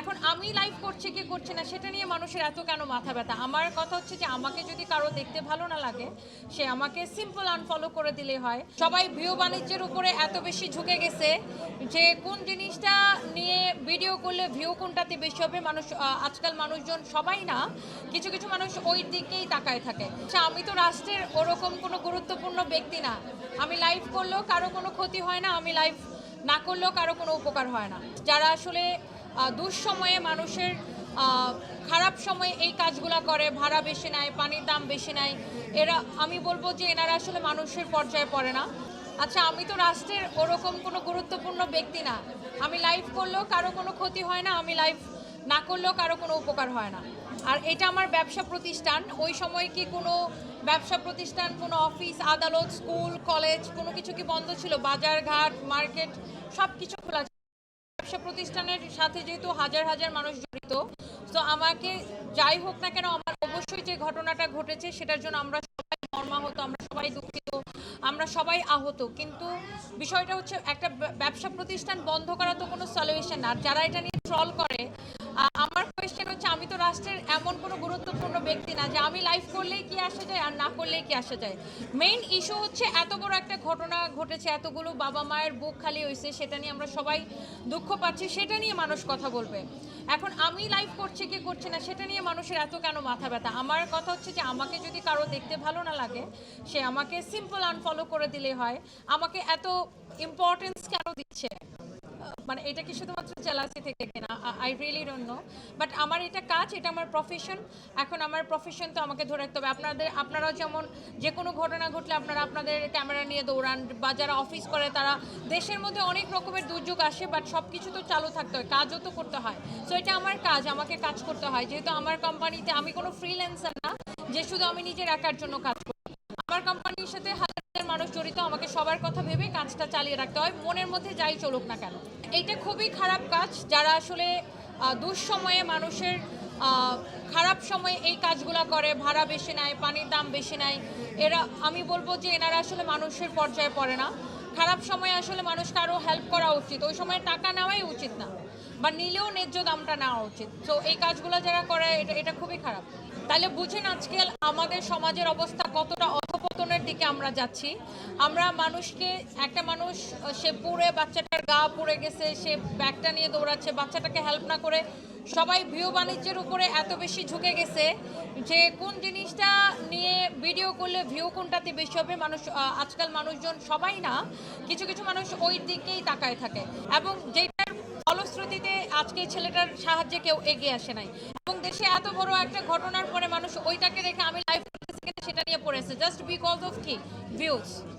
এখন আমি লাইভ করছি কি করছি না, সেটা নিয়ে মানুষের এত কেন মাথা ব্যথা? আমার কথা হচ্ছে যে আমাকে যদি কারও দেখতে ভালো না লাগে, সে আমাকে সিম্পল আনফলো করে দিলে হয়। সবাই ভিউ বাণিজ্যের উপরে এত বেশি ঝুঁকে গেছে যে কোন জিনিসটা নিয়ে ভিডিও করলে ভিউ কোনটাতে বেশি হবে, মানুষ আজকাল মানুষজন সবাই না, কিছু কিছু মানুষ ওই দিকেই তাকায় থাকে। আচ্ছা আমি তো রাষ্ট্রের ওরকম কোনো গুরুত্বপূর্ণ ব্যক্তি না। আমি লাইভ করলেও কারও কোনো ক্ষতি হয় না, আমি লাইভ না করলেও কারও কোনো উপকার হয় না। যারা আসলে দুঃসময়ে মানুষের খারাপ সময়ে এই কাজগুলো করে, ভাড়া বেশি নেয়, পানির দাম বেশি নেয়। এরা, আমি বলব যে এনারা আসলে মানুষের পর্যায়ে পড়ে না। আচ্ছা আমি তো রাষ্ট্রের ওরকম কোনো গুরুত্বপূর্ণ ব্যক্তি না। আমি লাইভ করলেও কারও কোনো ক্ষতি হয় না, আমি লাইভ না করলেও কারও কোনো উপকার হয় না। আর এটা আমার ব্যবসা প্রতিষ্ঠান। ওই সময় কি কোনো ব্যবসা প্রতিষ্ঠান, কোনো অফিস আদালত স্কুল কলেজ কোনো কিছু কি বন্ধ ছিল? বাজার ঘাট মার্কেট সব কিছু খোলা। ব্যবসা প্রতিষ্ঠানের সাথে যেহেতু হাজার হাজার মানুষ জড়িত, তো আমাকে যাই হোক না কেন আমার অবশ্যই যে ঘটনাটা ঘটেছে সেটার জন্য আমরা সবাই মর্মাহত, আমরা সবাই দুঃখিত, আমরা সবাই আহত। কিন্তু বিষয়টা হচ্ছে একটা ব্যবসা প্রতিষ্ঠান বন্ধ করা তো কোনো সলিউশন না। যারা এটা নিয়ে ট্রল করে আমার কোয়েশ্চেন হচ্ছে, আমি তো রাষ্ট্রের এমন কোনো গুরুত্বপূর্ণ ব্যক্তি না যে আমি লাইভ করলেই কি আসা যায় আর না করলেই কি আসা যায়। মেইন ইস্যু হচ্ছে এত বড় একটা ঘটনা ঘটেছে, এতগুলো বাবা মায়ের বুক খালি হয়েছে সেটা নিয়ে আমরা সবাই দুঃখ পাচ্ছি, সেটা নিয়ে মানুষ কথা বলবে। এখন আমি লাইভ করছি কি করছি না, সেটা নিয়ে মানুষের এত কেন মাথা ব্যথা? আমার কথা হচ্ছে যে আমাকে যদি কারও দেখতে ভালো না লাগে, সে আমাকে সিম্পল আনফলো করে দিলে হয়, আমাকে এত ইম্পর্টেন্স কেন দিচ্ছে? মানে এটা কি শুধুমাত্র জেলাসি থেকে কিনা? I really don't know but আমার এটা কাজ, এটা আমার প্রফেশন এখন আমার প্রফেশন তো আমাকে ধরে রাখতে হবে। আপনাদের, আপনারাও যেমন যে কোনো ঘটনা ঘটলে আপনারা আপনাদের ক্যামেরা নিয়ে দৌড়ান বা যারা অফিস করে তারা দেশের মধ্যে অনেক রকমের দুর্যোগ আসে বাট সব কিছু তো চালু থাকতে হয়, কাজও তো করতে হয়। সো এটা আমার কাজ, আমাকে কাজ করতে হয়। যেহেতু আমার কোম্পানিতে আমি কোনো ফ্রিল্যান্সার না, যে শুধু আমি নিজের একার জন্য কাজ করি। আমার কোম্পানির সাথে জড়িত আমাকে সবার কথা ভেবে কাজটা চালিয়ে রাখতে হয়। মনের মধ্যে যাই চলুক না কেন। এইটা খুবই খারাপ কাজ। যারা আসলে দুঃসময়ে মানুষের খারাপ সময়ে এই কাজগুলো করে, ভাড়া বেশি নেয়, পানির দাম বেশি নেয়, এরা, আমি বলব যে এনারা আসলে মানুষের পর্যায়ে পড়ে না। খারাপ সময়ে আসলে মানুষকে আরও হেল্প করা উচিত। ওই সময় টাকা নেওয়াই উচিত না, বা নিলেও ন্যায্য দামটা নেওয়া উচিত। তো এই কাজগুলো যারা করে, এটা এটা খুবই খারাপ। তাহলে বুঝেন আজকাল আমাদের সমাজের অবস্থা কতটা দিকে আমরা যাচ্ছি। আমরা মানুষকে, একটা মানুষ, সে পুড়ে, বাচ্চাটার গা পুড়ে গেছে, সে ব্যাগটা নিয়ে দৌড়াচ্ছে, বাচ্চাটাকে হেল্প না করে সবাই ভিউ বাণিজ্যের উপরে এত বেশি ঝুঁকে গেছে যে কোন জিনিসটা নিয়ে ভিডিও করলে ভিউ কোনটাতে বেশি হবে, মানুষ আজকাল মানুষজন সবাই না, কিছু কিছু মানুষ ওই দিকেই তাকায় থাকে। এবং যেটার ফলশ্রুতিতে আজকে ছেলেটার সাহায্যে কেউ এগিয়ে আসে নাই। এবং দেশে এত বড় একটা ঘটনার পরে মানুষ ওইটাকে রেখে আমি লাইভ করতেছি কিনা সেটা নিয়ে